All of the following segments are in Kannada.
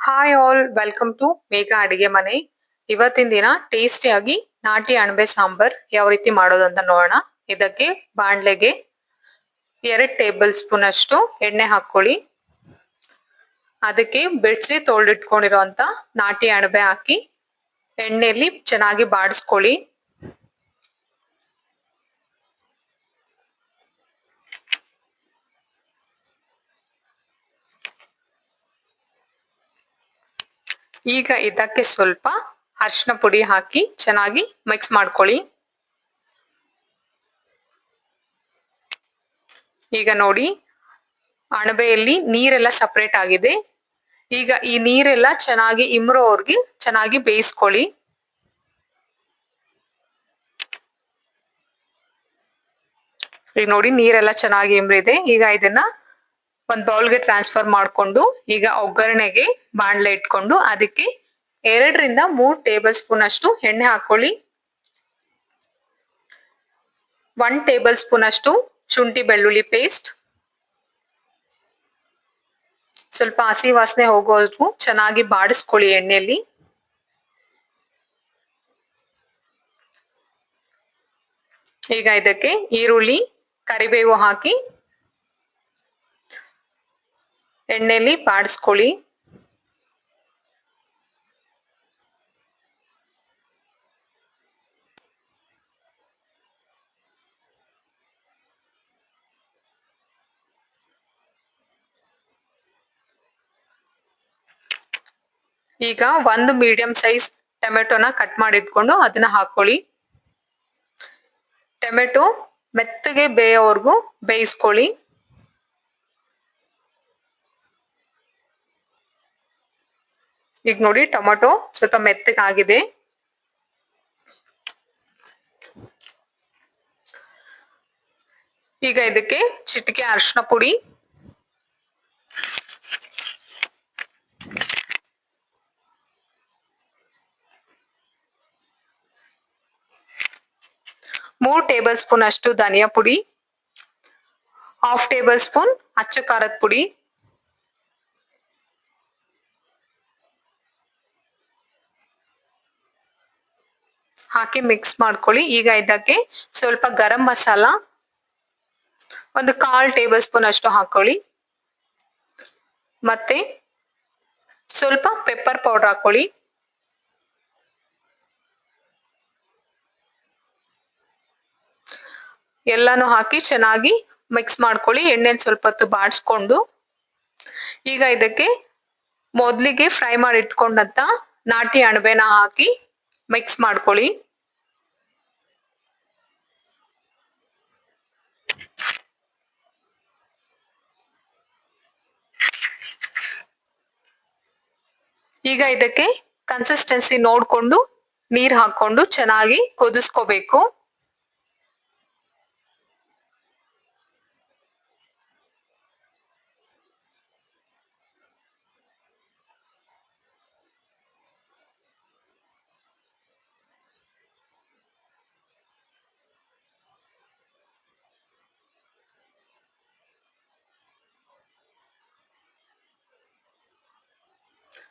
Hi all welcome to Megha ಅಡಿಗೆ ಮನೆ ಇವತ್ತಿನ ದಿನ ಟೇಸ್ಟಿಯಾಗಿ ನಾಟಿ ಅಣಬೆ ಸಾಂಬಾರ್ ಯಾವ ರೀತಿ ಮಾಡೋದು ಅಂತ ನೋಡೋಣ ಇದಕ್ಕೆ ಬಾಣ್ಲೆಗೆ ಎರಡು ಟೇಬಲ್ ಸ್ಪೂನ್ ಅಷ್ಟು ಎಣ್ಣೆ ಹಾಕೊಳ್ಳಿ ಅದಕ್ಕೆ ಬೆಡ್ಸಿ ತೊಳೆದಿಟ್ಕೊಂಡಿರೋಂತ ನಾಟಿ ಅಣಬೆ ಹಾಕಿ ಎಣ್ಣೆಯಲ್ಲಿ ಚೆನ್ನಾಗಿ ಬಾಡಿಸ್ಕೊಳ್ಳಿ ಈಗ ಇದಕ್ಕೆ ಸ್ವಲ್ಪ ಅರಿಶಿನ ಪುಡಿ ಹಾಕಿ ಚೆನ್ನಾಗಿ ಮಿಕ್ಸ್ ಮಾಡ್ಕೊಳ್ಳಿ. ಈಗ ನೋಡಿ, ಅಣಬೆಯಲ್ಲಿ ನೀರೆಲ್ಲ ಸಪರೇಟ್ ಆಗಿದೆ. ಈಗ ಈ ನೀರೆಲ್ಲ ಚೆನ್ನಾಗಿ ಇಮ್ರೋವರ್ಗೆ ಚೆನ್ನಾಗಿ ಬೇಯಿಸ್ಕೊಳ್ಳಿ. ಈಗ ನೋಡಿ ನೀರೆಲ್ಲ ಚೆನ್ನಾಗಿ ಇಮ್ರಿದೆ. ಈಗ ಇದನ್ನ ಒಂದ್ ಬೌಲ್ಗೆ ಟ್ರಾನ್ಸ್ಫರ್ ಮಾಡ್ಕೊಂಡು ಈಗ ಒಗ್ಗರಣೆಗೆ ಬಾಣಲೆ ಇಟ್ಕೊಂಡು ಅದಕ್ಕೆ ಎರಡರಿಂದ ಮೂರ್ ಟೇಬಲ್ ಸ್ಪೂನ್ ಅಷ್ಟು ಎಣ್ಣೆ ಹಾಕೊಳ್ಳಿ. ಒನ್ ಟೇಬಲ್ ಸ್ಪೂನ್ ಅಷ್ಟು ಶುಂಠಿ ಬೆಳ್ಳುಳ್ಳಿ ಪೇಸ್ಟ್ ಸ್ವಲ್ಪ ಹಸಿ ವಾಸನೆ ಹೋಗೋವರೆಗೂ ಚೆನ್ನಾಗಿ ಬಾಡಿಸ್ಕೊಳ್ಳಿ ಎಣ್ಣೆಯಲ್ಲಿ ಈಗ ಇದಕ್ಕೆ ಈರುಳ್ಳಿ, ಕರಿಬೇವು ಹಾಕಿ ಎಣ್ಣೆಯಲ್ಲಿ ಬಾಡಿಸ್ಕೊಳ್ಳಿ ಈಗ ಒಂದು ಮೀಡಿಯಂ ಸೈಜ್ ಟೊಮೆಟೊನ ಕಟ್ ಮಾಡಿ ಇಟ್ಕೊಂಡು ಅದನ್ನ ಹಾಕೊಳ್ಳಿ. ಟೊಮೆಟೊ ಮೆತ್ತಗೆ ಬೇಯೋವರೆಗೂ ಬೇಯಿಸ್ಕೊಳ್ಳಿ. ಈಗ ನೋಡಿ ಟೊಮೆಟೊ. ಸ್ವಲ್ಪ ಮೆತ್ತಗಾಗಿದೆ ಈಗ ಇದಕ್ಕೆ ಚಿಟಿಕೆ ಅರಿಶಿನ ಪುಡಿ. ಮೂರು ಟೇಬಲ್ ಸ್ಪೂನ್ ಅಷ್ಟು ಧನಿಯಾ ಪುಡಿ. ಹಾಫ್ ಟೇಬಲ್ ಸ್ಪೂನ್ ಅಚ್ಚ ಖಾರದ ಪುಡಿ. ಹಾಕಿ ಮಿಕ್ಸ್ ಮಾಡ್ಕೊಳ್ಳಿ. ಈಗ ಇದಕ್ಕೆ ಸ್ವಲ್ಪ ಗರಂ ಮಸಾಲ, ಒಂದು ಕಾಲ್ ಟೇಬಲ್ ಸ್ಪೂನ್ ಅಷ್ಟು ಹಾಕೊಳ್ಳಿ. ಮತ್ತೆ ಸ್ವಲ್ಪ ಪೆಪ್ಪರ್ ಪೌಡರ್ ಹಾಕೊಳ್ಳಿ. ಎಲ್ಲಾನು ಹಾಕಿ ಚೆನ್ನಾಗಿ ಮಿಕ್ಸ್ ಮಾಡ್ಕೊಳ್ಳಿ. ಎಣ್ಣೆನ ಸ್ವಲ್ಪ ಹೊತ್ತು ಬಾಡಿಸ್ಕೊಂಡು. ಈಗ ಇದಕ್ಕೆ ಮೊದಲಿಗೆ ಫ್ರೈ ಮಾಡಿ ಇಟ್ಕೊಂಡಂತ ನಾಟಿ ಅಣಬೆನ ಹಾಕಿ ಮಿಕ್ಸ್ ಮಾಡ್ಕೊಳ್ಳಿ. ಈಗ ಇದಕ್ಕೆ ಕನ್ಸಿಸ್ಟೆನ್ಸಿ ನೋಡ್ಕೊಂಡು ನೀರು ಹಾಕೊಂಡು ಚೆನ್ನಾಗಿ ಕುದಿಸ್ಕೋಬೇಕು.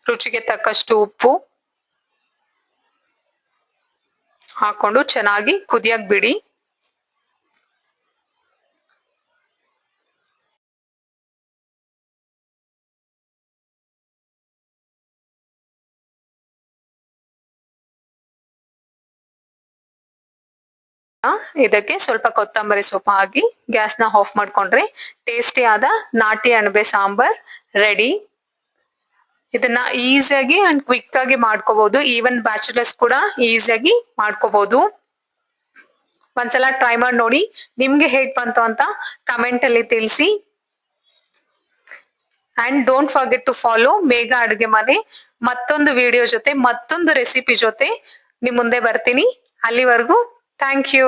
ರುಚಿಗೆ ತಕ್ಕಷ್ಟು ಉಪ್ಪು ಹಾಕೊಂಡು ಚೆನ್ನಾಗಿ ಕುದಿಯಕ್ ಬಿಡಿ ಇದಕ್ಕೆ ಸ್ವಲ್ಪ ಕೊತ್ತಂಬರಿ ಸೊಪ್ಪು ಹಾಕಿ ಗ್ಯಾಸ್ನ ಆಫ್ ಮಾಡ್ಕೊಂಡ್ರೆ ಟೇಸ್ಟಿ ಆದ ನಾಟಿ ಅಣಬೆ ಸಾಂಬಾರ್ ರೆಡಿ. ಇದನ್ನ ಈಸಿಯಾಗಿ ಅಂಡ್ ಕ್ವಿಕ್ ಆಗಿ ಮಾಡ್ಕೋಬಹುದು. ಈವನ್ ಬ್ಯಾಚುಲರ್ಸ್ ಕೂಡ ಈಸಿಯಾಗಿ ಮಾಡ್ಕೋಬಹುದು. ಒಂದ್ಸಲ ಟ್ರೈ ಮಾಡಿ ನೋಡಿ. ನಿಮ್ಗೆ ಹೇಗ್ ಬಂತು ಅಂತ ಕಮೆಂಟ್ ಅಲ್ಲಿ ತಿಳಿಸಿ. And don't forget to follow Megha ಅಡುಗೆ ಮನೆ ಮತ್ತೊಂದು ವಿಡಿಯೋ ಜೊತೆ, ಮತ್ತೊಂದು ರೆಸಿಪಿ ಜೊತೆ ನಿಮ್ ಮುಂದೆ ಬರ್ತೀನಿ. ಅಲ್ಲಿವರೆಗೂ ಥ್ಯಾಂಕ್ ಯು